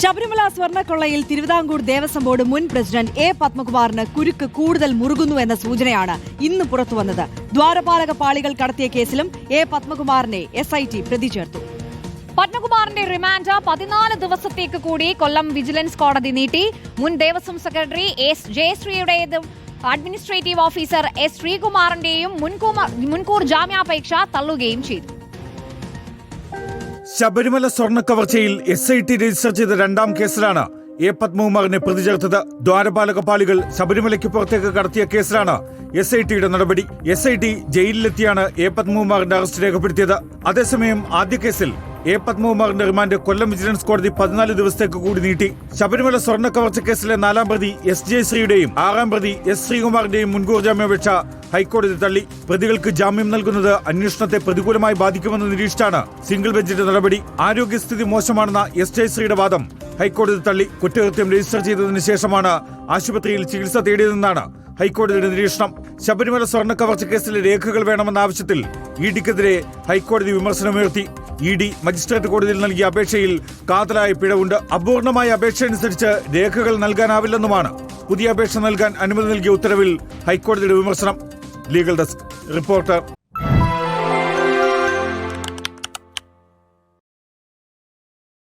ശബരിമല സ്വർണക്കൊള്ളയിൽ തിരുവിതാംകൂർ ദേവസ്വം ബോർഡ് മുൻ president A പത്മകുമാറിന് കുരുക്ക് കൂടുതൽ മുറുകുന്നു എന്ന സൂചനയാണ് ഇന്ന് പുറത്തുവന്നത് ദ്വാരപാലക പാളികൾ കടത്തിയ കേസിലും എ പത്മകുമാറിനെ എസ് പ്രതി ചേർത്തു. പത്മകുമാറിന്റെ റിമാൻഡ് പതിനാല് ദിവസത്തേക്ക് കൂടി കൊല്ലം വിജിലൻസ് കോടതി നീട്ടി. മുൻ ദേവസ്വം സെക്രട്ടറി എസ് ജയശ്രീയുടേതും അഡ്മിനിസ്ട്രേറ്റീവ് ഓഫീസർ എസ് ശ്രീകുമാറിന്റെയും മുൻകൂർ ജാമ്യാപേക്ഷ തള്ളുകയും ചെയ്തു. ശബരിമല സ്വർണ കവർച്ചയിൽ എസ് ഐ ടി രജിസ്റ്റർ ചെയ്ത രണ്ടാം കേസിലാണ് എ പത്മകുമാറിനെ പ്രതി ചേർത്തത്. ദ്വാരപാലക പാളികൾ ശബരിമലയ്ക്ക് പുറത്തേക്ക് കടത്തിയ കേസിലാണ് എസ് ഐ ടിയുടെ നടപടി. എസ് ഐ ടി ജയിലിലെത്തിയാണ് എ പത്മകുമാറിന്റെ അറസ്റ്റ് രേഖപ്പെടുത്തിയത്. അതേസമയം ആദ്യ കേസിൽ എ പത്മകുമാറിന്റെ റിമാൻഡ് കൊല്ലം വിജിലൻസ് കോടതി പതിനാല് ദിവസത്തേക്ക് കൂടി നീട്ടി. ശബരിമല സ്വർണ കവർച്ച കേസിലെ നാലാം പ്രതി എസ് ജയശ്രീയുടെയും ആറാം പ്രതി എസ് ശ്രീകുമാറിന്റെയും മുൻകൂർ ജാമ്യാപേക്ഷ ഹൈക്കോടതി തള്ളി. പ്രതികൾക്ക് ജാമ്യം നൽകുന്നത് അന്വേഷണത്തെ പ്രതികൂലമായി ബാധിക്കുമെന്ന് നിരീക്ഷിച്ചാണ് സിംഗിൾ ബെഞ്ചിന്റെ നടപടി. ആരോഗ്യസ്ഥിതി മോശമാണെന്ന എസ് ജയശ്രീയുടെ വാദം ഹൈക്കോടതി തള്ളി. കുറ്റകൃത്യം രജിസ്റ്റർ ചെയ്തതിനു ശേഷമാണ് ആശുപത്രിയിൽ ചികിത്സ തേടിയതെന്നാണ് ഹൈക്കോടതിയുടെ നിരീക്ഷണം. ശബരിമല സ്വർണ കവർച്ച കേസിലെ രേഖകൾ വേണമെന്ന ആവശ്യത്തിൽ ഇ ഡിക്കെതിരെ ഹൈക്കോടതി വിമർശനമുയർത്തി. ഇ ഡി മജിസ്ട്രേറ്റ് കോടതിയിൽ നൽകിയ അപേക്ഷയിൽ കാതലായ പിഴവുണ്ട്. അപൂർണമായ അപേക്ഷ അനുസരിച്ച് രേഖകൾ നൽകാനാവില്ലെന്നുമാണ്. പുതിയ അപേക്ഷ നൽകാൻ അനുമതി നൽകിയ ഉത്തരവിൽ ഹൈക്കോടതിയുടെ വിമർശനം. Legal desk reporter